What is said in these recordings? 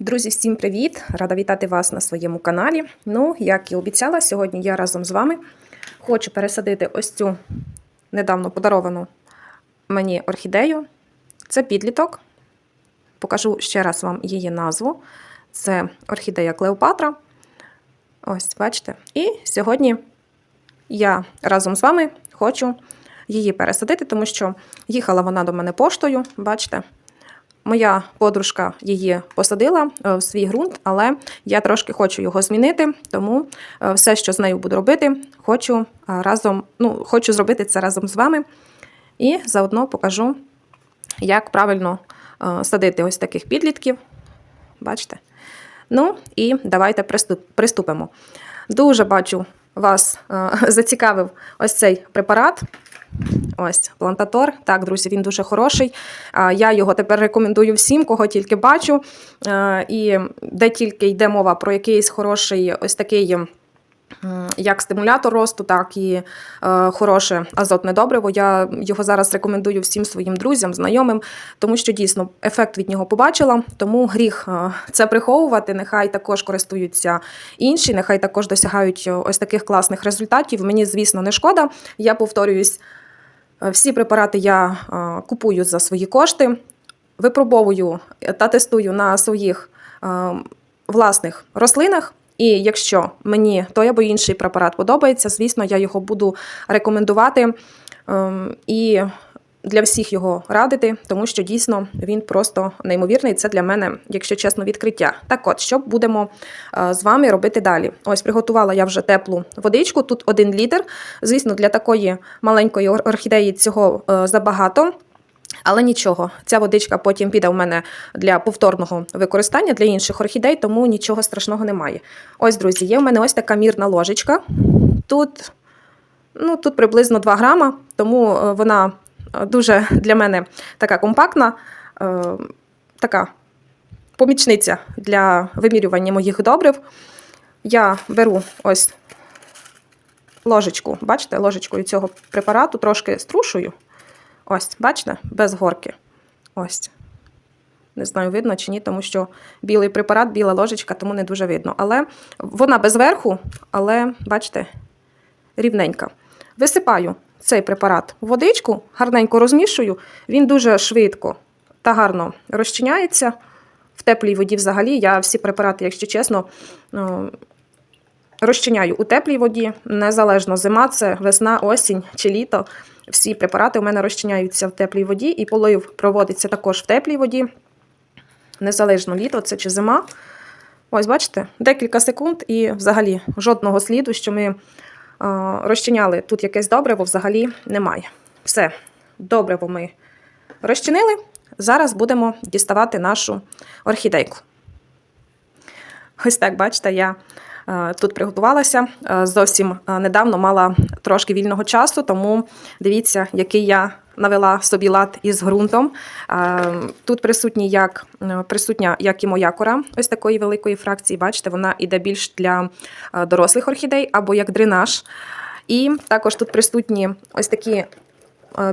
Друзі, всім привіт! Рада вітати вас на своєму каналі. Ну, як і обіцяла, сьогодні я разом з вами хочу пересадити ось цю недавно подаровану мені орхідею. Це підліток. Покажу ще раз вам її назву. Це орхідея Клеопатра. Ось, бачите. І сьогодні я разом з вами хочу її пересадити, тому що їхала вона до мене поштою, бачите. Моя подружка її посадила е, в свій ґрунт, але я трошки хочу його змінити, тому е, все, що з нею буду робити, хочу е, разом, ну, хочу зробити це разом з вами. І заодно покажу, як правильно садити ось таких підлітків. Бачите? Ну і давайте приступимо. Дуже бачу, вас зацікавив ось цей препарат. Ось плантатор. Так, друзі, він дуже хороший. Я його тепер рекомендую всім, кого тільки бачу. І де тільки йде мова про якийсь хороший ось такий. Як стимулятор росту, так і е, хороше азотне добриво. Я його зараз рекомендую всім своїм друзям, знайомим, тому що дійсно ефект від нього побачила. Тому гріх е, це приховувати. Нехай також користуються інші, нехай також досягають ось таких класних результатів. Мені, звісно, не шкода. Я повторююсь, Е, всі препарати я е, купую за свої кошти, випробовую та тестую на своїх е, власних рослинах. І якщо мені той або інший препарат подобається, звісно, я його буду рекомендувати ем, і для всіх його радити, тому що дійсно він просто неймовірний. Це для мене, якщо чесно, відкриття. Так от, що будемо з вами робити далі? Ось приготувала я вже теплу водичку. Тут один літр. Звісно, для такої маленької орхідеї цього е, забагато. Але нічого, ця водичка потім піде в мене для повторного використання для інших орхідей, тому нічого страшного немає. Ось, друзі, є в мене ось така мірна ложечка. Тут ну, тут приблизно 2 грама, тому е, вона дуже для мене така компактна, е, така помічниця для вимірювання моїх добрив. Я беру ось ложечку, бачите, ложечкою цього препарату трошки струшую. Ось, бачите, без горки. Ось. Не знаю, видно чи ні, тому що білий препарат, біла ложечка, тому не дуже видно. Але вона без верху, але, бачите, рівненька. Висипаю цей препарат в водичку, гарненько розмішую, він дуже швидко та гарно розчиняється. В теплій воді взагалі я всі препарати, якщо чесно, ну, розчиняю у теплій воді, незалежно зима, це весна, осінь чи літо. Всі препарати у мене розчиняються в теплій воді, і полив проводиться також в теплій воді. Незалежно літо це чи зима. Ось, бачите, декілька секунд і взагалі жодного сліду, що ми розчиняли тут якесь добриво, взагалі немає. Все, добриво ми розчинили. Зараз будемо діставати нашу орхідейку. Ось так, бачите, я тут приготувалася. Зовсім недавно мала трошки вільного часу, тому дивіться, який я навела собі лад із ґрунтом. Тут присутні як, присутня як і моя кора, ось такої великої фракції. Бачите, вона йде більш для дорослих орхідей або як дренаж. І також тут присутні ось такі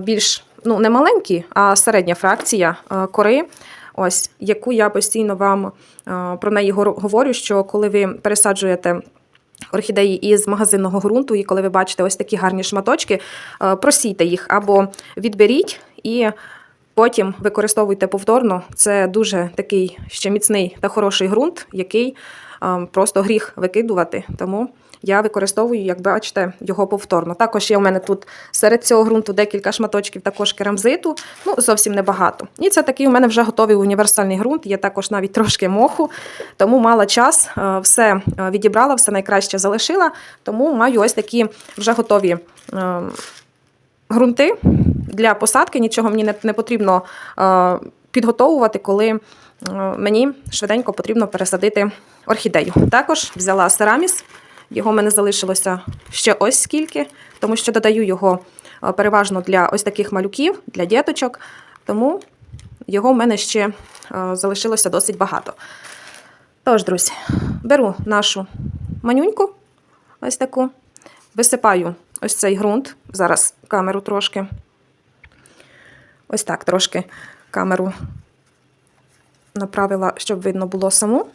більш ну, не маленькі, а середня фракція кори. Ось, яку я постійно вам про неї говорю, що коли ви пересаджуєте орхідеї із магазинного ґрунту, і коли ви бачите ось такі гарні шматочки, е, просійте їх або відберіть і потім використовуйте повторно. Це дуже такий ще міцний та хороший ґрунт, який е, просто гріх викидувати. Тому я використовую, як бачите, його повторно. Також є у мене тут серед цього ґрунту декілька шматочків також керамзиту, ну зовсім небагато. І це такий у мене вже готовий універсальний ґрунт, є також навіть трошки моху, тому мала час, е, все е, відібрала, все найкраще залишила, тому маю ось такі вже готові е, ґрунти для посадки. Нічого мені не потрібно підготовувати, коли мені швиденько потрібно пересадити орхідею. Також взяла сераміс. Його в мене залишилося ще ось скільки, тому що додаю його е, переважно для ось таких малюків, для діточок. Тому його в мене ще е, залишилося досить багато. Тож, друзі, беру нашу манюньку, ось таку, висипаю ось цей ґрунт. Зараз камеру трошки. Ось так трошки камеру направила, щоб видно було саму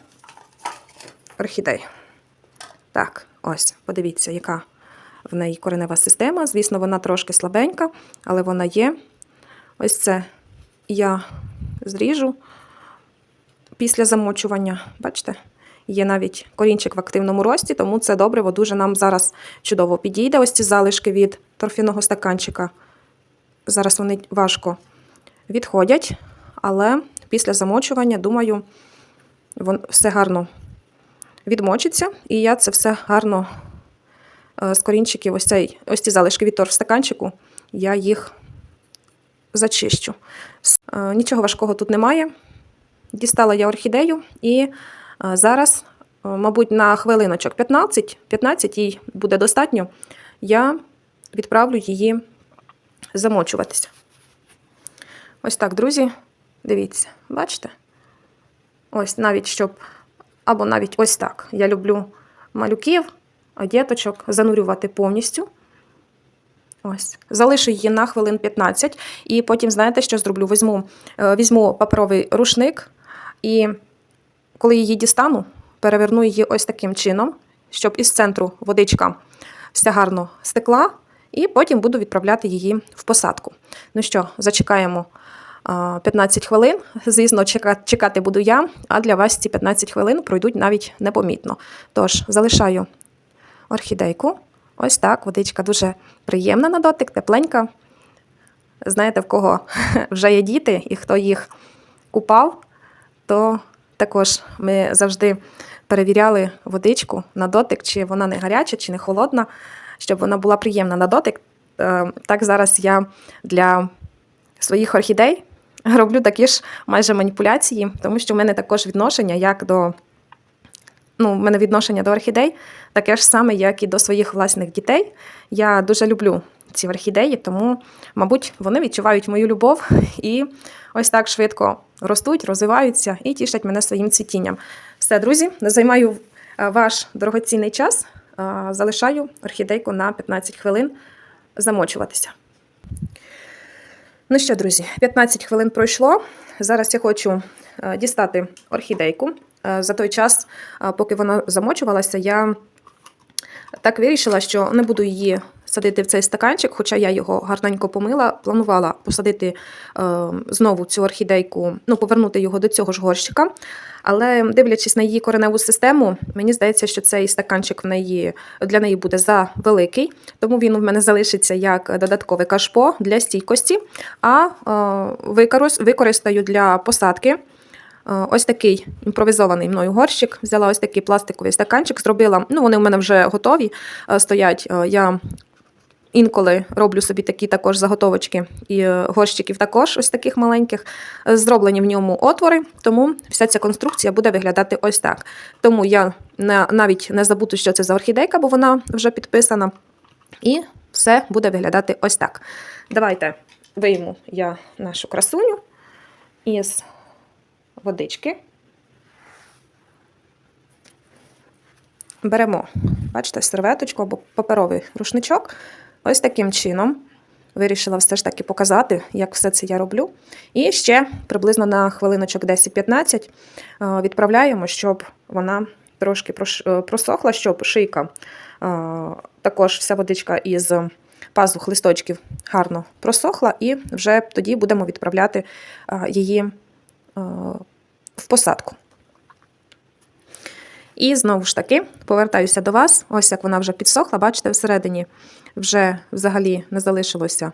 орхідею. Так, ось, подивіться, яка в неї коренева система. Звісно, вона трошки слабенька, але вона є. Ось це я зріжу після замочування. Бачите? Є навіть корінчик в активному рості, тому це добриво дуже нам зараз чудово підійде. Ось ці залишки від торфяного стаканчика. Зараз вони важко відходять, але після замочування, думаю, все гарно відмочиться, і я це все гарно е, з корінчиків, ось, цей, ось ці залишки від торфстаканчику, я їх зачищу. Е, Нічого важкого тут немає. Дістала я орхідею і е, зараз, мабуть, на хвилиночок 15, 15 їй буде достатньо, я відправлю її замочуватися. Ось так, друзі, дивіться, бачите? Ось навіть щоб, або навіть ось так. Я люблю малюків, діточок занурювати повністю. Ось. Залишу її на хвилин 15, і потім, знаєте, що зроблю? Візьму, е, візьму паперовий рушник, і коли її дістану, переверну її ось таким чином, щоб із центру водичка вся гарно стекла, і потім буду відправляти її в посадку. Ну що, зачекаємо 15 хвилин. Звісно, чекати буду я, а для вас ці 15 хвилин пройдуть навіть непомітно. Тож, залишаю орхідейку. Ось так, водичка дуже приємна на дотик, тепленька. Знаєте, в кого вже є діти і хто їх купав, то також ми завжди перевіряли водичку на дотик, чи вона не гаряча, чи не холодна, щоб вона була приємна на дотик. Е, Так зараз я для своїх орхідей роблю такі ж майже маніпуляції, тому що в мене також відношення як до. Ну, в мене відношення до орхідей таке ж саме, як і до своїх власних дітей. Я дуже люблю ці орхідеї, тому, мабуть, вони відчувають мою любов і ось так швидко ростуть, розвиваються і тішать мене своїм цвітінням. Все, друзі, займаю е, ваш дорогоцінний час. е, Залишаю орхідейку на 15 хвилин замочуватися. Ну що, друзі, 15 хвилин пройшло. Зараз я хочу е, дістати орхідейку. Е, За той час, е, поки вона замочувалася, я так вирішила, що не буду її садити в цей стаканчик, хоча я його гарненько помила. Планувала посадити е, знову цю орхідейку, ну, повернути його до цього ж горщика. Але дивлячись на її кореневу систему, мені здається, що цей стаканчик в неї, для неї буде завеликий, тому він у мене залишиться як додаткове кашпо для стійкості, а е, використаю для посадки. Е, Ось такий імпровізований мною горщик. Взяла ось такий пластиковий стаканчик, зробила. Ну, вони у мене вже готові е, стоять. Е, Я інколи роблю собі такі також заготовочки і е, горщиків також ось таких маленьких. Е, Зроблені в ньому отвори, тому вся ця конструкція буде виглядати ось так. Тому я навіть не забуду, що це за орхідейка, бо вона вже підписана. І все буде виглядати ось так. Давайте вийму я нашу красуню із водички. Беремо, бачите, серветочку або паперовий рушничок. Ось таким чином. Вирішила все ж таки показати, як все це я роблю. І ще приблизно на хвилиночок 10-15 е, відправляємо, щоб вона трошки е, просохла, щоб шийка, е, також вся водичка із пазух листочків гарно просохла, і вже тоді будемо відправляти її в посадку. І знову ж таки повертаюся до вас. Ось як вона вже підсохла. Бачите, всередині вже взагалі не залишилося е,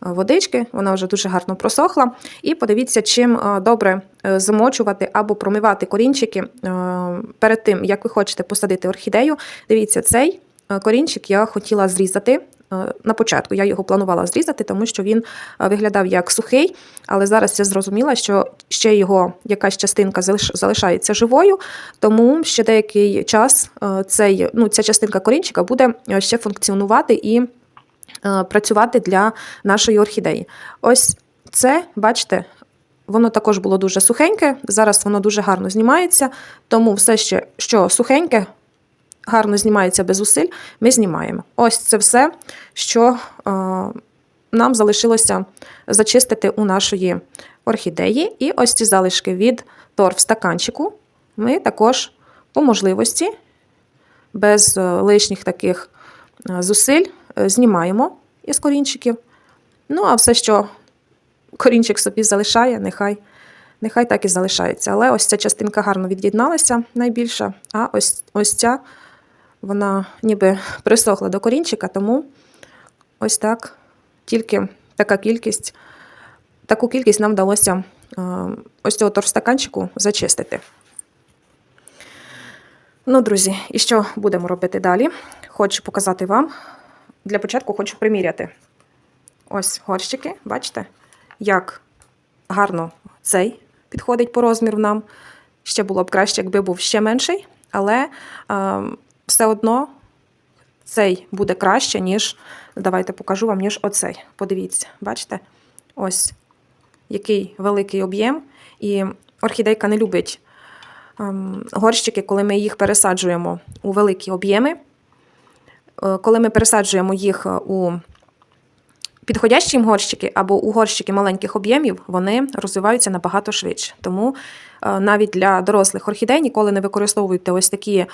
водички, вона вже дуже гарно просохла. І подивіться, чим е, добре е, замочувати або промивати корінчики перед тим, як ви хочете посадити орхідею. Дивіться, цей корінчик я хотіла зрізати. Е, На початку я його планувала зрізати, тому що він е, виглядав як сухий, але зараз я зрозуміла, що ще його якась частинка залишається живою, тому ще деякий час е, цей, ну, ця частинка корінчика буде ще функціонувати і працювати для нашої орхідеї. Ось це, бачите, воно також було дуже сухеньке, зараз воно дуже гарно знімається, тому все ще, що сухеньке, гарно знімається без зусиль, ми знімаємо. Ось це все, що е, нам залишилося зачистити у нашої орхідеї. І ось ці залишки від торф стаканчику ми також по можливості, без е, лишніх таких е, зусиль, знімаємо із корінчиків. Ну, а все, що корінчик собі залишає, нехай, нехай так і залишається. Але ось ця частинка гарно від'єдналася найбільша, а ось, ось ця вона ніби присохла до корінчика, тому ось так тільки така кількість, таку кількість нам вдалося е, ось цього торфстаканчику зачистити. Ну, друзі, і що будемо робити далі? Хочу показати вам. Для початку хочу приміряти. Ось горщики, бачите, як гарно цей підходить по розміру нам. Ще було б краще, якби був ще менший, але е, все одно цей буде краще, ніж, давайте покажу вам, ніж оцей. Подивіться, бачите? Ось який великий об'єм. І орхідейка не любить ем, горщики, коли ми їх пересаджуємо у великі об'єми. Е, Коли ми пересаджуємо їх е, у підходящі їм горщики або у горщики маленьких об'ємів, вони розвиваються набагато швидше. Тому е, навіть для дорослих орхідей ніколи не використовуйте ось такі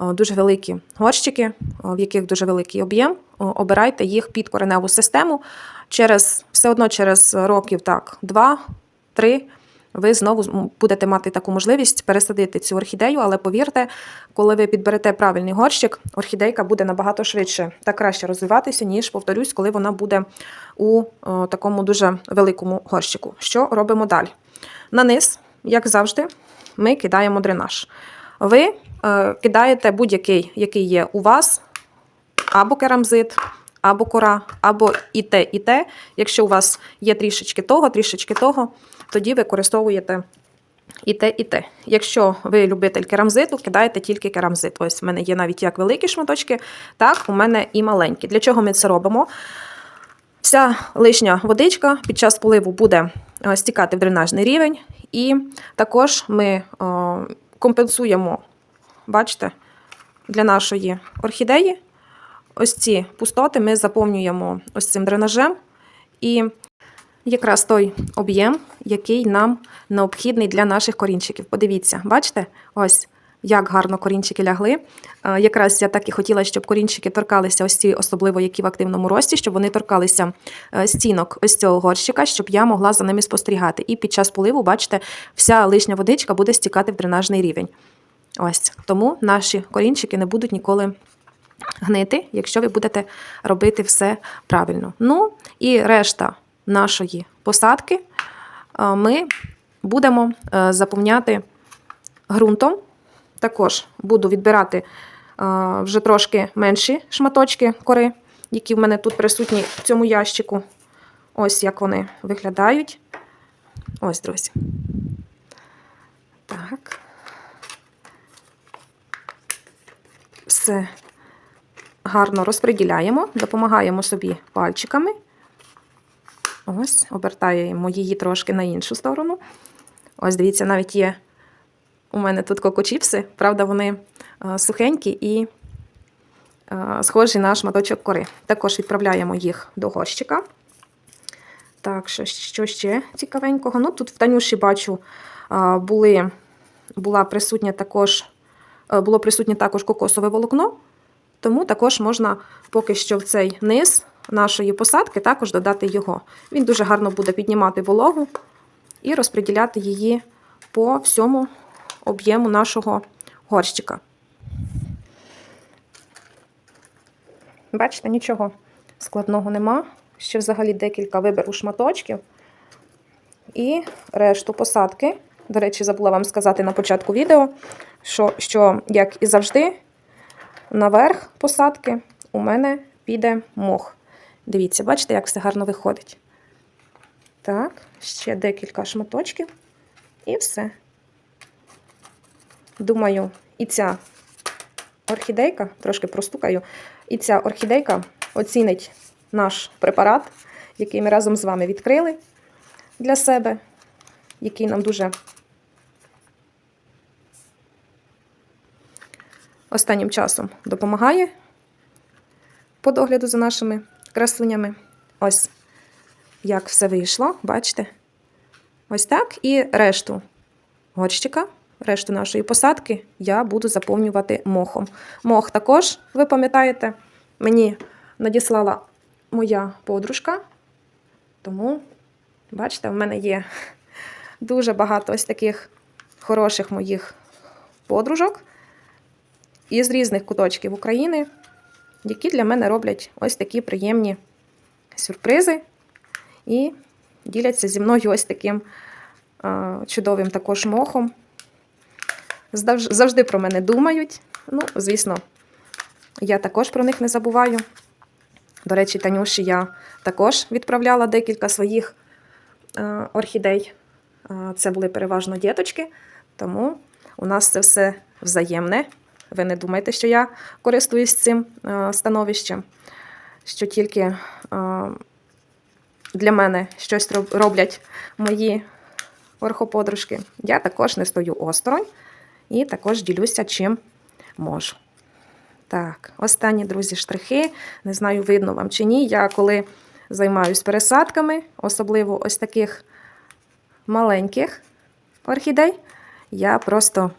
дуже великі горщики, е, в яких дуже великий об'єм. Е, Обирайте їх під кореневу систему. Через все одно через років так, два-три. Ви знову будете мати таку можливість пересадити цю орхідею, але повірте, коли ви підберете правильний горщик, орхідейка буде набагато швидше та краще розвиватися, ніж, повторюсь, коли вона буде у о, такому дуже великому горщику. Що робимо далі? На низ, як завжди, ми кидаємо дренаж. Ви е, кидаєте будь-який, який є у вас, або керамзит, або кора, або і те, і те. Якщо у вас є трішечки того, трішечки того, тоді використовуєте і те, і те. Якщо ви любитель керамзиту, кидаєте тільки керамзит. Ось в мене є навіть як великі шматочки, так у мене і маленькі. Для чого ми це робимо? Вся лишня водичка під час поливу буде е, стікати в дренажний рівень, і також ми е, компенсуємо, бачите, для нашої орхідеї ось ці пустоти ми заповнюємо ось цим дренажем. І якраз той об'єм, який нам необхідний для наших корінчиків. Подивіться, бачите? Ось як гарно корінчики лягли. Е, Якраз я так і хотіла, щоб корінчики торкалися ось ці, особливо які в активному рості, щоб вони торкалися е, стінок ось цього горщика, щоб я могла за ними спостерігати. І під час поливу, бачите, вся лишня водичка буде стікати в дренажний рівень. Ось тому наші корінчики не будуть ніколи гнити, якщо ви будете робити все правильно. Ну і решта нашої посадки е, ми будемо заповняти ґрунтом. Також буду відбирати е, вже трошки менші шматочки кори, які в мене тут присутні в цьому ящику. Ось як вони виглядають. Ось, друзі. Так. Все гарно розподіляємо, допомагаємо собі пальчиками. Ось, обертаємо її трошки на іншу сторону. Ось, дивіться, навіть є у мене тут кокочіпси, правда, вони е, сухенькі і е, схожі на шматочок кори. Також відправляємо їх до горщика. Так, що, що ще цікавенького? Ну, тут в Танюші бачу, були, була присутня також, е, було присутнє також кокосове волокно. Тому також можна поки що в цей низ нашої посадки також додати його. Він дуже гарно буде піднімати вологу і розподіляти її по всьому об'єму нашого горщика. Бачите, нічого складного нема. Ще взагалі декілька виберу шматочків. І решту посадки. До речі, забула вам сказати на початку відео, що, що як і завжди, наверх посадки у мене піде мох. Дивіться, бачите, як все гарно виходить. Так, ще декілька шматочків. І все. Думаю, і ця орхідейка, трошки простукаю, і ця орхідейка оцінить наш препарат, який ми разом з вами відкрили для себе, який нам дуже останнім часом допомагає по догляду за нашими красунями. Ось як все вийшло, бачите? Ось так. І решту горщика, решту нашої посадки я буду заповнювати мохом. Мох також, ви пам'ятаєте, мені надіслала моя подружка. Тому, бачите, в мене є дуже багато ось таких хороших моїх подружок із різних куточків України, які для мене роблять ось такі приємні сюрпризи і діляться зі мною ось таким чудовим також мохом. Завж- Завжди про мене думають. Ну, звісно, я також про них не забуваю. До речі, Танюші я також відправляла декілька своїх е, орхідей. Е, Це були переважно діточки, тому у нас це все взаємне. Ви не думайте, що я користуюсь цим е, становищем, що тільки для мене щось роблять мої орхоподружки. Я також не стою осторонь і також ділюся чим можу. Так, останні, друзі, штрихи. Не знаю, видно вам чи ні. Я коли займаюсь пересадками, особливо ось таких маленьких орхідей, я просто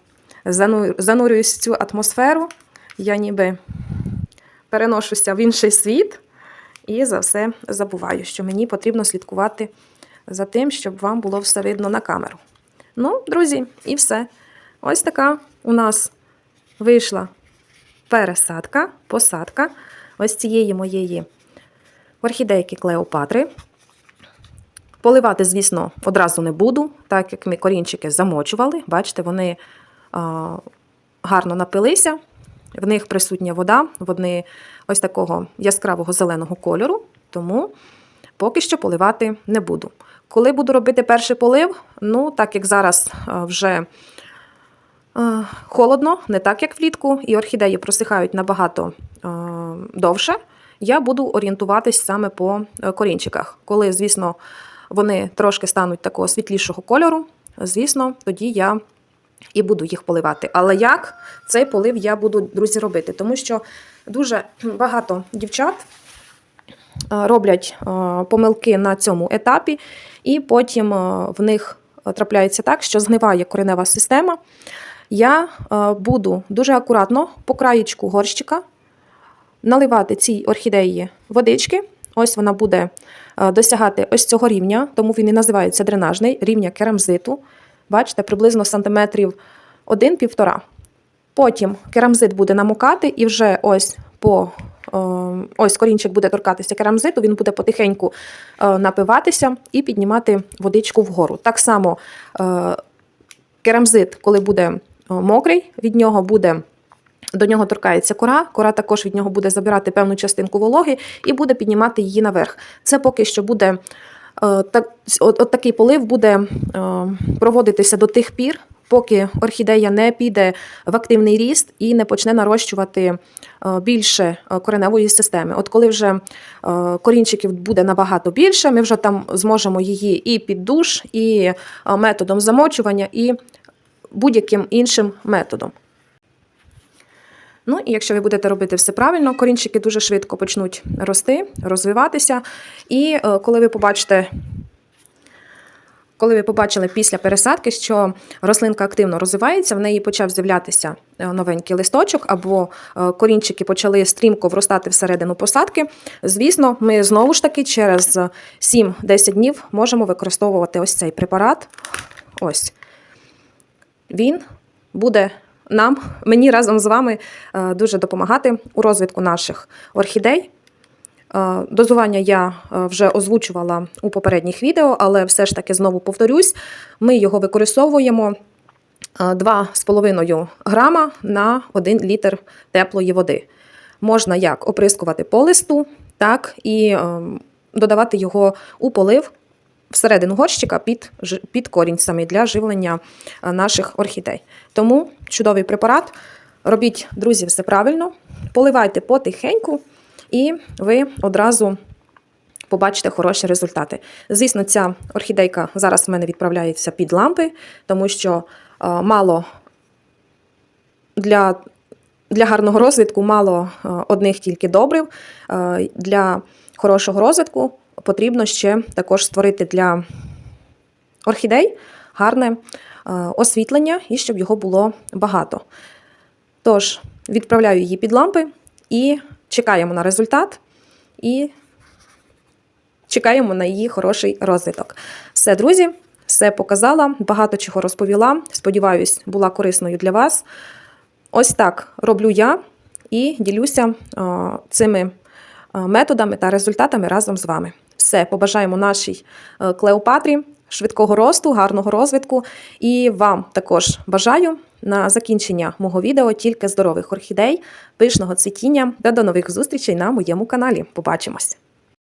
занурююсь в цю атмосферу. Я ніби переношуся в інший світ і за все забуваю, що мені потрібно слідкувати за тим, щоб вам було все видно на камеру. Ну, друзі, і все. Ось така у нас вийшла пересадка, посадка ось цієї моєї орхідейки Клеопатри. Поливати, звісно, одразу не буду, так як ми корінчики замочували. Бачите, вони гарно напилися, в них присутня вода, вони ось такого яскравого зеленого кольору, тому поки що поливати не буду. Коли буду робити перший полив, ну, так як зараз вже Холодно, не так як влітку, і орхідеї просихають набагато е, довше. Я буду орієнтуватись саме по е, корінчиках. Коли, звісно, вони трошки стануть такого світлішого кольору, звісно, тоді я і буду їх поливати. Але як цей полив я буду, друзі, робити? Тому що дуже багато дівчат е, роблять е, помилки на цьому етапі, і потім е, в них трапляється так, що згниває коренева система. Я е, буду дуже акуратно по краєчку горщика наливати цій орхідеї водички. Ось вона буде е, досягати ось цього рівня, тому він і називається дренажний, рівня керамзиту. Бачите, приблизно сантиметрів 1-1,5. Потім керамзит буде намокати, і вже ось по е, ось корінчик буде торкатися керамзиту, він буде потихеньку напиватися і піднімати водичку вгору. Так само керамзит, коли буде мокрий, від нього буде. До нього торкається кора, кора також від нього буде забирати певну частинку вологи і буде піднімати її наверх. Це поки що буде е, так, от, от такий полив буде е, проводитися до тих пір, поки орхідея не піде в активний ріст і не почне нарощувати е, більше кореневої системи. От коли вже корінчиків буде набагато більше, ми вже там зможемо її і під душ, і методом замочування, і будь-яким іншим методом. Ну і якщо ви будете робити все правильно, корінчики дуже швидко почнуть рости, розвиватися. І е, коли ви побачите, коли ви побачили після пересадки, що рослинка активно розвивається, в неї почав з'являтися е, новенький листочок, або е, корінчики почали стрімко вростати всередину посадки. Звісно, ми знову ж таки через 7-10 днів можемо використовувати ось цей препарат. Ось він буде нам, мені разом з вами е, дуже допомагати у розвитку наших орхідей. Е, Дозування я е, вже озвучувала у попередніх відео, але все ж таки знову повторюсь: ми його використовуємо е, 2,5 грама на 1 літр теплої води. Можна як оприскувати по листу, так і додавати його у полив всередину горщика під, під корінь саме для живлення е, наших орхідей. Тому чудовий препарат. Робіть, друзі, все правильно, поливайте потихеньку, і ви одразу побачите хороші результати. Звісно, ця орхідейка зараз в мене відправляється під лампи, тому що е, мало для, для гарного розвитку мало е, одних тільки добрив. Для хорошого розвитку потрібно ще також створити для орхідей гарне е, освітлення і щоб його було багато. Тож, відправляю її під лампи і чекаємо на результат. І чекаємо на її хороший розвиток. Все, друзі, все показала, багато чого розповіла. Сподіваюсь, була корисною для вас. Ось так роблю я і ділюся е, цими методами та результатами разом з вами. Все, побажаємо нашій е, Клеопатрі швидкого росту, гарного розвитку. І вам також бажаю на закінчення мого відео тільки здорових орхідей, пишного цвітіння та до нових зустрічей на моєму каналі. Побачимось!